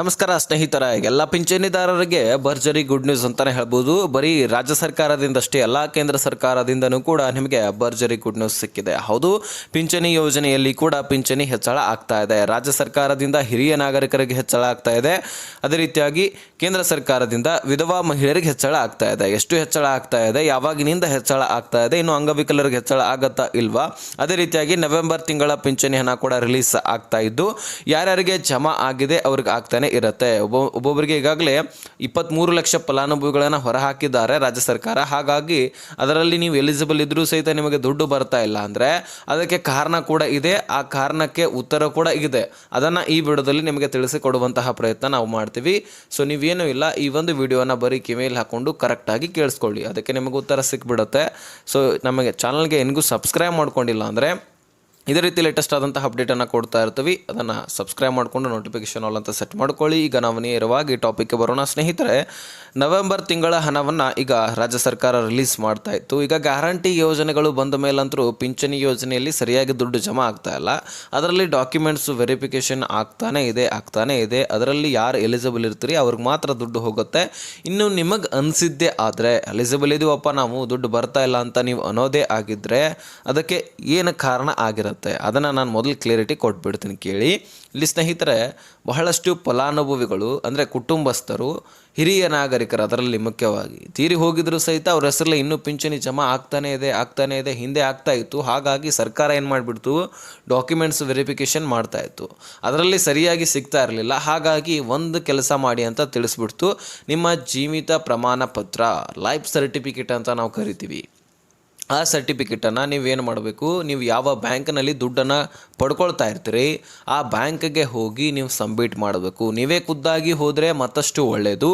ನಮಸ್ಕಾರ ಸ್ನೇಹಿತರ, ಎಲ್ಲ ಪಿಂಚಣಿದಾರರಿಗೆ ಭರ್ಜರಿ ಗುಡ್ ನ್ಯೂಸ್ ಅಂತಾನೆ ಹೇಳ್ಬೋದು. ಬರೀ ರಾಜ್ಯ ಸರ್ಕಾರದಿಂದಷ್ಟೇ ಎಲ್ಲ ಕೇಂದ್ರ ಸರ್ಕಾರದಿಂದನೂ ಕೂಡ ನಿಮಗೆ ಭರ್ಜರಿ ಗುಡ್ ನ್ಯೂಸ್ ಸಿಕ್ಕಿದೆ. ಹೌದು, ಪಿಂಚಣಿ ಯೋಜನೆಯಲ್ಲಿ ಕೂಡ ಪಿಂಚಣಿ ಹೆಚ್ಚಳ ಆಗ್ತಾ ಇದೆ. ರಾಜ್ಯ ಸರ್ಕಾರದಿಂದ ಹಿರಿಯ ನಾಗರಿಕರಿಗೆ ಹೆಚ್ಚಳ ಆಗ್ತಾ ಇದೆ. ಅದೇ ರೀತಿಯಾಗಿ ಕೇಂದ್ರ ಸರ್ಕಾರದಿಂದ ವಿಧವಾ ಮಹಿಳೆಯರಿಗೆ ಹೆಚ್ಚಳ ಆಗ್ತಾ ಇದೆ. ಎಷ್ಟು ಹೆಚ್ಚಳ ಆಗ್ತಾ ಇದೆ, ಯಾವಾಗಿನಿಂದ ಹೆಚ್ಚಳ ಆಗ್ತಾ ಇದೆ, ಇನ್ನು ಅಂಗವಿಕಲರಿಗೆ ಹೆಚ್ಚಳ ಆಗತ್ತಾ ಇಲ್ವಾ? ಅದೇ ರೀತಿಯಾಗಿ ನವೆಂಬರ್ ತಿಂಗಳ ಪಿಂಚಣಿ ಹಣ ಕೂಡ ರಿಲೀಸ್ ಆಗ್ತಾ ಇದ್ದು, ಯಾರ್ಯಾರಿಗೆ ಜಮಾ ಆಗಿದೆ, ಅವ್ರಿಗೆ ಆಗ್ತಾನೆ ಇರುತ್ತೆ. ಒಬ್ಬ ಒಬ್ಬೊಬ್ಬರಿಗೆ ಈಗಾಗಲೇ ಇಪ್ಪತ್ತ್ಮೂರು ಲಕ್ಷ ಫಲಾನುಭವಿಗಳನ್ನು ಹೊರಹಾಕಿದ್ದಾರೆ ರಾಜ್ಯ ಸರ್ಕಾರ. ಹಾಗಾಗಿ ಅದರಲ್ಲಿ ನೀವು ಎಲಿಜಿಬಲ್ ಇದ್ದರೂ ಸಹಿತ ನಿಮಗೆ ದುಡ್ಡು ಬರ್ತಾ ಇಲ್ಲ ಅಂದರೆ ಅದಕ್ಕೆ ಕಾರಣ ಕೂಡ ಇದೆ. ಆ ಕಾರಣಕ್ಕೆ ಉತ್ತರ ಕೂಡ ಇದೆ. ಅದನ್ನು ಈ ವಿಡಿಯೋದಲ್ಲಿ ನಿಮಗೆ ತಿಳಿಸಿಕೊಡುವಂತಹ ಪ್ರಯತ್ನ ನಾವು ಮಾಡ್ತೀವಿ. ಸೊ ನೀವೇನೂ ಇಲ್ಲ, ಈ ಒಂದು ವಿಡಿಯೋನ ಬರೀ ಕಿವಿಯಲ್ಲಿ ಹಾಕ್ಕೊಂಡು ಕರೆಕ್ಟಾಗಿ ಕೇಳಿಸ್ಕೊಳ್ಳಿ. ಅದಕ್ಕೆ ನಿಮಗೆ ಉತ್ತರ ಸಿಕ್ಬಿಡುತ್ತೆ. ಸೊ ನಮಗೆ ಚಾನಲ್ಗೆ ಎನಿಗೂ ಸಬ್ಸ್ಕ್ರೈಬ್ ಮಾಡ್ಕೊಂಡಿಲ್ಲ ಅಂದರೆ ಇದೇ ರೀತಿ ಲೇಟೆಸ್ಟ್ ಆದಂತಹ ಅಪ್ಡೇಟನ್ನು ಕೊಡ್ತಾ ಇರ್ತೀವಿ. ಅದನ್ನು ಸಬ್ಸ್ಕ್ರೈಬ್ ಮಾಡಿಕೊಂಡು ನೋಟಿಫಿಕೇಶನ್ ಆಲ್ ಅಂತ ಸೆಟ್ ಮಾಡ್ಕೊಳ್ಳಿ. ಈಗ ನಾವು ನೇರವಾಗಿ ಟಾಪಿಕ್ಗೆ ಬರೋಣ. ಸ್ನೇಹಿತರೆ, ನವೆಂಬರ್ ತಿಂಗಳ ಹಣವನ್ನು ಈಗ ರಾಜ್ಯ ಸರ್ಕಾರ ರಿಲೀಸ್ ಮಾಡ್ತಾ ಇತ್ತು. ಈಗ ಗ್ಯಾರಂಟಿ ಯೋಜನೆಗಳು ಬಂದ ಮೇಲಂತರೂ ಪಿಂಚಣಿ ಯೋಜನೆಯಲ್ಲಿ ಸರಿಯಾಗಿ ದುಡ್ಡು ಜಮಾ ಆಗ್ತಾ ಇಲ್ಲ. ಅದರಲ್ಲಿ ಡಾಕ್ಯುಮೆಂಟ್ಸ್ ವೆರಿಫಿಕೇಷನ್ ಆಗ್ತಾನೆ ಇದೆ, ಆಗ್ತಾನೇ ಇದೆ. ಅದರಲ್ಲಿ ಯಾರು ಎಲಿಜಿಬಲ್ ಇರ್ತೀರಿ, ಅವ್ರಿಗೆ ಮಾತ್ರ ದುಡ್ಡು ಹೋಗುತ್ತೆ. ಇನ್ನು ನಿಮಗೆ ಅನಿಸಿದ್ದೇ ಆದರೆ ಎಲಿಜಿಬಲ್ ಇದೀವಪ್ಪ ನಾವು, ದುಡ್ಡು ಬರ್ತಾ ಇಲ್ಲ ಅಂತ ನೀವು ಅನ್ನೋದೇ ಆಗಿದ್ದರೆ ಅದಕ್ಕೆ ಏನು ಕಾರಣ ಆಗಿರುತ್ತೆ? ಅದನ್ನು ನಾನು ಮೊದಲು ಕ್ಲಿಯರಿಟಿ ಕೊಟ್ಬಿಡ್ತೀನಿ ಕೇಳಿ. ಇಲ್ಲಿ ಸ್ನೇಹಿತರೆ, ಬಹಳಷ್ಟು ಫಲಾನುಭವಿಗಳು, ಅಂದರೆ ಕುಟುಂಬಸ್ಥರು, ಹಿರಿಯ ನಾಗರಿಕರು ಅದರಲ್ಲಿ ಮುಖ್ಯವಾಗಿ. ತೀರಿ ಹೋಗಿದ್ರು ಸಹಿತ ಅವ್ರ ಹೆಸರಲ್ಲಿ ಇನ್ನೂ ಪಿಂಚಣಿ ಜಮಾ ಆಗ್ತಾನೇ ಇದೆ ಆಗ್ತಾನೇ ಇದೆ, ಹಿಂದೆ ಆಗ್ತಾ ಇತ್ತು. ಹಾಗಾಗಿ ಸರ್ಕಾರ ಏನು ಮಾಡಿಬಿಡ್ತು? ಡಾಕ್ಯುಮೆಂಟ್ಸ್ ವೆರಿಫಿಕೇಷನ್ ಮಾಡ್ತಾ ಇತ್ತು. ಅದರಲ್ಲಿ ಸರಿಯಾಗಿ ಸಿಗ್ತಾ ಇರಲಿಲ್ಲ. ಹಾಗಾಗಿ ಒಂದು ಕೆಲಸ ಮಾಡಿ ಅಂತ ತಿಳಿಸ್ಬಿಡ್ತು. ನಿಮ್ಮ ಜೀವಿತ ಪ್ರಮಾಣ ಪತ್ರ ಲೈಫ್ ಸರ್ಟಿಫಿಕೇಟ್ ಅಂತ ನಾವು ಕರಿತೀವಿ. ಆ ಸರ್ಟಿಫಿಕೇಟನ್ನು ನೀವೇನು ಮಾಡಬೇಕು? ನೀವು ಯಾವ ಬ್ಯಾಂಕ್ನಲ್ಲಿ ದುಡ್ಡನ್ನು ಪಡ್ಕೊಳ್ತಾ ಇರ್ತೀರಿ, ಆ ಬ್ಯಾಂಕ್ಗೆ ಹೋಗಿ ನೀವು ಸಬ್ಮಿಟ್ ಮಾಡಬೇಕು. ನೀವೇ ಖುದ್ದಾಗಿ ಹೋದರೆ ಮತ್ತಷ್ಟು ಒಳ್ಳೆಯದು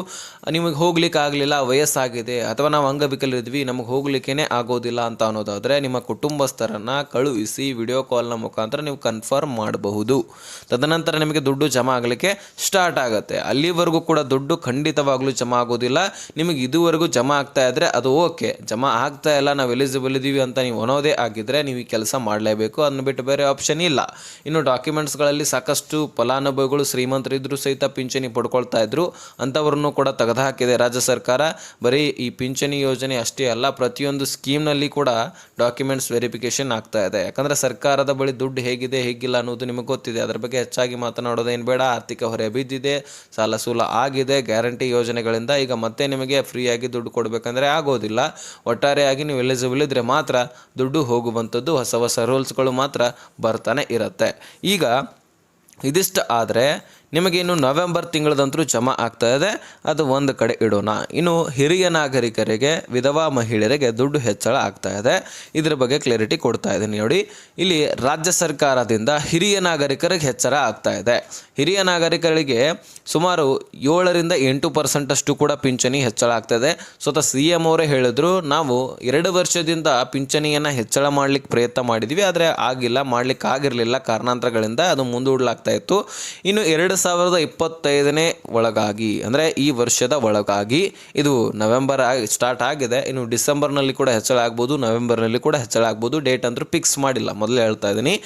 ನಿಮಗೆ ಹೋಗ್ಲಿಕ್ಕೆ ಆಗಲಿಲ್ಲ, ವಯಸ್ಸಾಗಿದೆ, ಅಥವಾ ನಾವು ಅಂಗವಿಕಲಿದ್ವಿ ನಮಗೆ ಹೋಗ್ಲಿಕ್ಕೇ ಆಗೋದಿಲ್ಲ ಅಂತ ಅನ್ನೋದಾದರೆ ನಿಮ್ಮ ಕುಟುಂಬಸ್ಥರನ್ನು ಕಳುಹಿಸಿ ವಿಡಿಯೋ ಕಾಲ್ನ ಮುಖಾಂತರ ನೀವು ಕನ್ಫರ್ಮ್ ಮಾಡಬಹುದು. ತದನಂತರ ನಿಮಗೆ ದುಡ್ಡು ಜಮಾ ಆಗಲಿಕ್ಕೆ ಸ್ಟಾರ್ಟ್ ಆಗುತ್ತೆ. ಅಲ್ಲಿವರೆಗೂ ಕೂಡ ದುಡ್ಡು ಖಂಡಿತವಾಗಲೂ ಜಮಾ ಆಗೋದಿಲ್ಲ. ನಿಮಗೆ ಇದುವರೆಗೂ ಜಮಾ ಆಗ್ತಾ ಇದ್ದರೆ ಅದು ಓಕೆ ಜಮಾ ಆಗ್ತಾ ಇಲ್ಲ, ನಾವು ಎಲಿಜಿಬಲ್ ಇದ್ದೀವಿ ಅಂತ ನೀವು ಅನ್ನೋದೇ ಆಗಿದ್ದರೆ ನೀವು ಈ ಕೆಲಸ ಮಾಡಲೇಬೇಕು ಅದನ್ನ ಬಿಟ್ಟು ಬೇರೆ ಆಪ್ಷನ್ ಇಲ್ಲ. ಇನ್ನು ಡಾಕ್ಯುಮೆಂಟ್ಸ್ಗಳಲ್ಲಿ ಸಾಕಷ್ಟು ಫಲಾನುಭವಿಗಳು ಶ್ರೀಮಂತರಿದ್ದರೂ ಸಹಿತ ಪಿಂಚಣಿ ಪಡ್ಕೊಳ್ತಾ ಇದ್ರು ಅಂಥವ್ರನ್ನು ಕೂಡ ತೆಗೆದುಹಾಕಿದೆ ರಾಜ್ಯ ಸರ್ಕಾರ. ಬರೀ ಈ ಪಿಂಚಣಿ ಯೋಜನೆ ಅಷ್ಟೇ ಅಲ್ಲ, ಪ್ರತಿಯೊಂದು ಸ್ಕೀಮ್ನಲ್ಲಿ ಕೂಡ ಡಾಕ್ಯುಮೆಂಟ್ಸ್ ವೆರಿಫಿಕೇಷನ್ ಆಗ್ತಾ ಇದೆ. ಯಾಕಂದರೆ ಸರ್ಕಾರದ ಬಳಿ ದುಡ್ಡು ಹೇಗಿದೆ, ಹೇಗಿಲ್ಲ ಅನ್ನೋದು ನಿಮಗೆ ಗೊತ್ತಿದೆ. ಅದರ ಬಗ್ಗೆ ಹೆಚ್ಚಾಗಿ ಮಾತನಾಡೋದೇನು ಬೇಡ. ಆರ್ಥಿಕ ಹೊರೆ ಬಿದ್ದಿದೆ, ಸಾಲ ಸೂಲ ಆಗಿದೆ ಗ್ಯಾರಂಟಿ ಯೋಜನೆಗಳಿಂದ ಈಗ ಮತ್ತೆ ನಿಮಗೆ ಫ್ರೀಯಾಗಿ ದುಡ್ಡು ಕೊಡಬೇಕಂದ್ರೆ ಆಗೋದಿಲ್ಲ. ಒಟ್ಟಾರೆಯಾಗಿ ನೀವು ಎಲಿಜಿಬಲ್ ಇದ್ದರೆ ಮಾತ್ರ ದುಡ್ಡು ಹೋಗುವಂಥದ್ದು ಹೊಸ ಹೊಸ ರೂಲ್ಸ್ಗಳು ಮಾತ್ರ ಬರ್ತಾನೆ ಇರುತ್ತೆ. ಈಗ ಇದಿಷ್ಟು ಆದರೆ ನಿಮಗೆ ಇನ್ನು ನವೆಂಬರ್ ತಿಂಗಳದಂತರೂ ಜಮಾ ಆಗ್ತಾ ಇದೆ. ಅದು ಒಂದು ಕಡೆ ಇಡೋಣ. ಇನ್ನು ಹಿರಿಯ ನಾಗರಿಕರಿಗೆ, ವಿಧವಾ ಮಹಿಳೆಯರಿಗೆ ದುಡ್ಡು ಹೆಚ್ಚಳ ಆಗ್ತಾ ಇದೆ. ಇದರ ಬಗ್ಗೆ ಕ್ಲಾರಿಟಿ ಕೊಡ್ತಾ ಇದ್ದೀನಿ ನೋಡಿ. ಇಲ್ಲಿ ರಾಜ್ಯ ಸರ್ಕಾರದಿಂದ ಹಿರಿಯ ನಾಗರಿಕರಿಗೆ ಹೆಚ್ಚಳ ಆಗ್ತಾ ಇದೆ. ಹಿರಿಯ ನಾಗರಿಕರಿಗೆ ಸುಮಾರು ಏಳರಿಂದ ಎಂಟು ಪರ್ಸೆಂಟಷ್ಟು ಕೂಡ ಪಿಂಚಣಿ ಹೆಚ್ಚಳ ಆಗ್ತಾ ಇದೆ. ಸ್ವತಃ ಸಿ ಎಂ ಅವರೇ ಹೇಳಿದ್ರು, ನಾವು ಎರಡು ವರ್ಷದಿಂದ ಪಿಂಚಣಿಯನ್ನು ಹೆಚ್ಚಳ ಮಾಡಲಿಕ್ಕೆ ಪ್ರಯತ್ನ ಮಾಡಿದ್ವಿ, ಆದರೆ ಆಗಿಲ್ಲ ಮಾಡಲಿಕ್ಕೆ ಆಗಿರಲಿಲ್ಲ. ಕಾರಣಾಂತರಗಳಿಂದ ಅದು ಮುಂದೂಡಲಾಗ್ತಾ ಇತ್ತು. ಇನ್ನು ಎರಡು ಸಾವಿರದ ಇಪ್ಪತ್ತೈದನೇ ಒಳಗಾಗಿ, ಅಂದರೆ ಈ ವರ್ಷದ ಒಳಗಾಗಿ, ಇದು ನವೆಂಬರ್ ಆಗಿ ಸ್ಟಾರ್ಟ್ ಆಗಿದೆ. ಇನ್ನು ಡಿಸೆಂಬರ್ನಲ್ಲಿ ಕೂಡ ಹೆಚ್ಚಳ ಆಗ್ಬೋದು, ನವೆಂಬರ್ನಲ್ಲಿ ಕೂಡ ಹೆಚ್ಚಳ ಆಗ್ಬೋದು. ಡೇಟ್ ಅಂತೂ ಫಿಕ್ಸ್ ಮಾಡಿಲ್ಲ, ಮೊದಲೇ ಹೇಳ್ತಾ ಇದ್ದೀನಿ.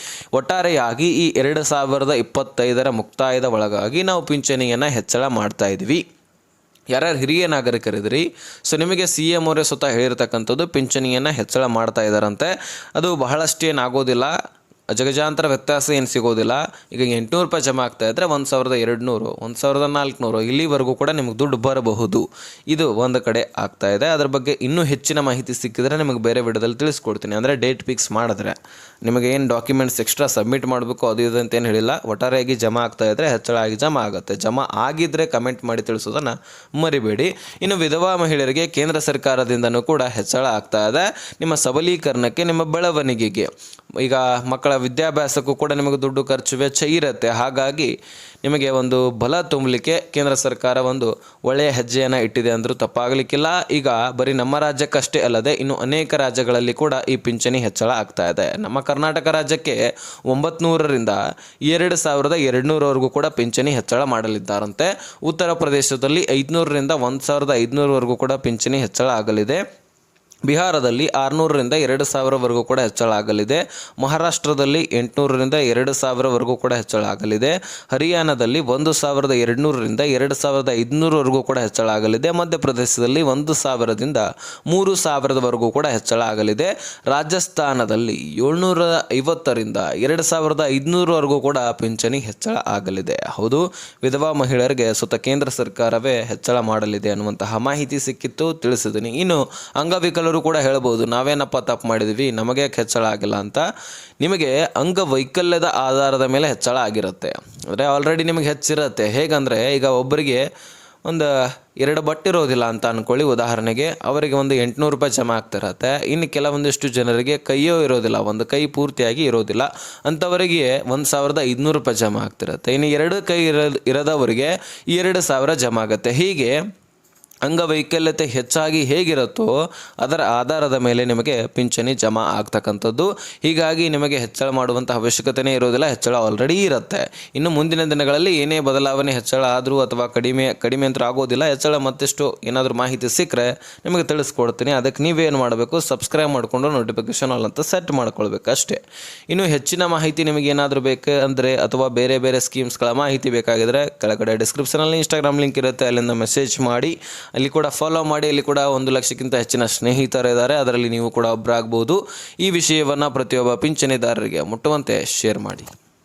ಒಟ್ಟಾರೆಯಾಗಿ ಈ ಎರಡು ಸಾವಿರದ ಇಪ್ಪತ್ತೈದರ ಮುಕ್ತಾಯದ ಒಳಗಾಗಿ ನಾವು ಪಿಂಚಣಿಯನ್ನು ಹೆಚ್ಚಳ ಮಾಡ್ತಾ ಇದ್ವಿ ಯಾರ್ಯಾರು ಹಿರಿಯ ನಾಗರಿಕರಿದ್ರಿ, ಸೊ ನಿಮಗೆ ಸಿ ಎಂ ಅವರೇ ಸ್ವತಃ ಹೇಳಿರ್ತಕ್ಕಂಥದ್ದು ಪಿಂಚಣಿಯನ್ನು ಹೆಚ್ಚಳ ಮಾಡ್ತಾ ಇದ್ದಾರಂತೆ. ಅದು ಬಹಳಷ್ಟೇನಾಗೋದಿಲ್ಲ ಜಗಜಾಂತರ ವ್ಯತ್ಯಾಸ ಏನು ಸಿಗೋದಿಲ್ಲ. ಈಗ ಎಂಟುನೂರು ರೂಪಾಯಿ ಜಮಾ ಆಗ್ತಾ ಇದ್ದರೆ ಒಂದು ಸಾವಿರದ ಎರಡು ನೂರು ಒಂದು ಸಾವಿರದ ನಾಲ್ಕುನೂರು, ಇಲ್ಲಿವರೆಗೂ ಕೂಡ ನಿಮಗೆ ದುಡ್ಡು ಬರಬಹುದು. ಇದು ಒಂದು ಕಡೆ ಆಗ್ತಾ ಇದೆ. ಅದ್ರ ಬಗ್ಗೆ ಇನ್ನೂ ಹೆಚ್ಚಿನ ಮಾಹಿತಿ ಸಿಕ್ಕಿದರೆ ನಿಮಗೆ ಬೇರೆ ವಿಡಿಯೋದಲ್ಲಿ ತಿಳಿಸ್ಕೊಡ್ತೀನಿ. ಅಂದರೆ ಡೇಟ್ ಫಿಕ್ಸ್ ಮಾಡಿದ್ರೆ. ನಿಮಗೆ ಏನು ಡಾಕ್ಯುಮೆಂಟ್ಸ್ ಎಕ್ಸ್ಟ್ರಾ ಸಬ್ಮಿಟ್ ಮಾಡಬೇಕು, ಅದು ಇದು ಅಂತ ಏನು ಹೇಳಿಲ್ಲ. ಒಟ್ಟಾರೆಯಾಗಿ ಜಮಾ ಆಗ್ತಾ ಇದ್ದರೆ ಹೆಚ್ಚಳ ಜಮಾ ಆಗುತ್ತೆ. ಜಮಾ ಆಗಿದ್ದರೆ ಕಮೆಂಟ್ ಮಾಡಿ ತಿಳಿಸೋದನ್ನು ಮರಿಬೇಡಿ. ಇನ್ನು ವಿಧವಾ ಮಹಿಳೆಯರಿಗೆ ಕೇಂದ್ರ ಸರ್ಕಾರದಿಂದನೂ ಕೂಡ ಹೆಚ್ಚಳ ಆಗ್ತಾ ಇದೆ. ನಿಮ್ಮ ಸಬಲೀಕರಣಕ್ಕೆ, ನಿಮ್ಮ ಬೆಳವಣಿಗೆಗೆ. ಈಗ ಮಕ್ಕಳ ವಿದ್ಯಾಭ್ಯಾಸಕ್ಕೂ ಕೂಡ ನಿಮಗೆ ದುಡ್ಡು ಖರ್ಚು ವೆಚ್ಚ ಇರುತ್ತೆ. ಹಾಗಾಗಿ ನಿಮಗೆ ಒಂದು ಬಲ ತುಂಬಲಿಕ್ಕೆ ಕೇಂದ್ರ ಸರ್ಕಾರ ಒಂದು ಒಳ್ಳೆಯ ಹೆಜ್ಜೆಯನ್ನು ಇಟ್ಟಿದೆ ಅಂದರೂ ತಪ್ಪಾಗಲಿಕ್ಕಿಲ್ಲ. ಈಗ ಬರೀ ನಮ್ಮ ರಾಜ್ಯಕ್ಕಷ್ಟೇ ಅಲ್ಲದೆ ಇನ್ನು ಅನೇಕ ರಾಜ್ಯಗಳಲ್ಲಿ ಕೂಡ ಈ ಪಿಂಚಣಿ ಹೆಚ್ಚಳ ಆಗ್ತಾ ಇದೆ. ನಮ್ಮ ಕರ್ನಾಟಕ ರಾಜ್ಯಕ್ಕೆ ಒಂಬತ್ನೂರರಿಂದ ಎರಡು ಸಾವಿರದ ಎರಡುನೂರವರೆಗೂ ಕೂಡ ಪಿಂಚಣಿ ಹೆಚ್ಚಳ ಮಾಡಲಿದ್ದಾರಂತೆ. ಉತ್ತರ ಪ್ರದೇಶದಲ್ಲಿ ಐದುನೂರರಿಂದ ಒಂದು ಸಾವಿರದ ಐದುನೂರವರೆಗೂ ಕೂಡ ಪಿಂಚಣಿ ಹೆಚ್ಚಳ ಆಗಲಿದೆ. ಬಿಹಾರದಲ್ಲಿ ಆರುನೂರರಿಂದ ಎರಡು ಸಾವಿರವರೆಗೂ ಕೂಡ ಹೆಚ್ಚಳ ಆಗಲಿದೆ. ಮಹಾರಾಷ್ಟ್ರದಲ್ಲಿ ಎಂಟುನೂರರಿಂದ ಎರಡು ಸಾವಿರವರೆಗೂ ಕೂಡ ಹೆಚ್ಚಳ ಆಗಲಿದೆ. ಹರಿಯಾಣದಲ್ಲಿ ಒಂದು ಸಾವಿರದ ಎರಡುನೂರರಿಂದ ಎರಡು ಸಾವಿರದ ಐದುನೂರವರೆಗೂ ಕೂಡ ಹೆಚ್ಚಳ ಆಗಲಿದೆ. ಮಧ್ಯಪ್ರದೇಶದಲ್ಲಿ ಒಂದು ಸಾವಿರದಿಂದ ಮೂರು ಸಾವಿರದವರೆಗೂ ಕೂಡ ಹೆಚ್ಚಳ ಆಗಲಿದೆ. ರಾಜಸ್ಥಾನದಲ್ಲಿ ಏಳ್ನೂರ ಐವತ್ತರಿಂದ ಎರಡು ಸಾವಿರದ ಐದುನೂರವರೆಗೂ ಕೂಡ ಪಿಂಚಣಿ ಹೆಚ್ಚಳ ಆಗಲಿದೆ. ಹೌದು, ವಿಧವಾ ಮಹಿಳೆಯರಿಗೆ ಸ್ವತ ಕೇಂದ್ರ ಸರ್ಕಾರವೇ ಹೆಚ್ಚಳ ಮಾಡಲಿದೆ ಅನ್ನುವಂತಹ ಮಾಹಿತಿ ಸಿಕ್ಕಿತ್ತು ತಿಳಿಸಿದ್ದೀನಿ ಇನ್ನು ಅಂಗವಿಕಲರು ಕೂಡ ಹೇಳ್ಬೋದು, ನಾವೇನಪ್ಪ ತಪ್ಪು ಮಾಡಿದ್ವಿ, ನಮಗೆ ಹೆಚ್ಚಳ ಆಗಿಲ್ಲ ಅಂತ. ನಿಮಗೆ ಅಂಗವೈಕಲ್ಯದ ಆಧಾರದ ಮೇಲೆ ಹೆಚ್ಚಳ ಆಗಿರುತ್ತೆ. ಅಂದರೆ ಆಲ್ರೆಡಿ ನಿಮಗೆ ಹೆಚ್ಚಿರುತ್ತೆ. ಹೇಗಂದರೆ ಈಗ ಒಬ್ಬರಿಗೆ ಒಂದು ಎರಡು ಬಟ್ಟೆ ಇರೋದಿಲ್ಲ ಅಂತ ಅಂದ್ಕೊಳ್ಳಿ ಉದಾಹರಣೆಗೆ ಅವರಿಗೆ ಒಂದು ಎಂಟುನೂರು ರೂಪಾಯಿ ಜಮಾ ಆಗ್ತಿರತ್ತೆ ಇನ್ನು ಕೆಲವೊಂದಿಷ್ಟು ಜನರಿಗೆ ಕೈಯೋ ಇರೋದಿಲ್ಲ, ಒಂದು ಕೈ ಪೂರ್ತಿಯಾಗಿ ಇರೋದಿಲ್ಲ. ಅಂಥವರಿಗೆ ಒಂದು ಸಾವಿರದ ಐದುನೂರು ರೂಪಾಯಿ ಜಮಾ ಆಗ್ತಿರತ್ತೆ. ಇನ್ನು ಎರಡು ಕೈ ಇರೋ, ಇರದವರಿಗೆ ಎರಡು ಸಾವಿರ ಜಮಾ ಆಗುತ್ತೆ. ಹೀಗೆ ಅಂಗವೈಕಲ್ಯತೆ ಹೆಚ್ಚಾಗಿ ಹೇಗಿರುತ್ತೋ ಅದರ ಆಧಾರದ ಮೇಲೆ ನಿಮಗೆ ಪಿಂಚಣಿ ಜಮಾ ಆಗ್ತಕ್ಕಂಥದ್ದು. ಹೀಗಾಗಿ ನಿಮಗೆ ಹೆಚ್ಚಳ ಮಾಡುವಂಥ ಅವಶ್ಯಕತೆಯೇ ಇರೋದಿಲ್ಲ, ಹೆಚ್ಚಳ ಆಲ್ರೆಡಿ ಇರುತ್ತೆ. ಇನ್ನು ಮುಂದಿನ ದಿನಗಳಲ್ಲಿ ಏನೇ ಬದಲಾವಣೆ ಹೆಚ್ಚಳ ಆದರೂ ಅಥವಾ ಕಡಿಮೆ ಕಡಿಮೆ ಅಂತ ಆಗೋದಿಲ್ಲ. ಹೆಚ್ಚಳ ಮತ್ತಿಷ್ಟು ಏನಾದರೂ ಮಾಹಿತಿ ಸಿಕ್ಕರೆ ನಿಮಗೆ ತಿಳಿಸ್ಕೊಡ್ತೀನಿ. ಅದಕ್ಕೆ ನೀವೇನು ಮಾಡಬೇಕು? ಸಬ್ಸ್ಕ್ರೈಬ್ ಮಾಡಿಕೊಂಡು ನೋಟಿಫಿಕೇಶನ್ ಆಲ್ ಸೆಟ್ ಮಾಡ್ಕೊಳ್ಬೇಕು ಅಷ್ಟೇ ಇನ್ನು ಹೆಚ್ಚಿನ ಮಾಹಿತಿ ನಿಮಗೆ ಏನಾದರೂ ಬೇಕು ಅಂದರೆ ಅಥವಾ ಬೇರೆ ಬೇರೆ ಸ್ಕೀಮ್ಸ್ಗಳ ಮಾಹಿತಿ ಬೇಕಾಗಿದ್ದರೆ ಕೆಳಗಡೆ ಡಿಸ್ಕ್ರಿಪ್ಷನಲ್ಲಿ ಇನ್ಸ್ಟಾಗ್ರಾಮ್ ಲಿಂಕ್ ಇರುತ್ತೆ. ಅಲ್ಲಿಂದ ಮೆಸೇಜ್ ಮಾಡಿ. ಅಲ್ಲಿ ಕೂಡ ಫಾಲೋ ಮಾಡಿ, ಅಲ್ಲಿ ಕೂಡ ಒಂದು ಲಕ್ಷಕ್ಕಿಂತ ಹೆಚ್ಚಿನ ಸ್ನೇಹಿತರಿದ್ದಾರೆ ಅದರಲ್ಲಿ ನೀವು ಕೂಡ ಒಬ್ಬರಾಗ್ಬೋದು ಈ ವಿಷಯವನ್ನು ಪ್ರತಿಯೊಬ್ಬ ಪಿಂಚಣಿದಾರರಿಗೆ ಮುಟ್ಟುವಂತೆ ಶೇರ್ ಮಾಡಿ.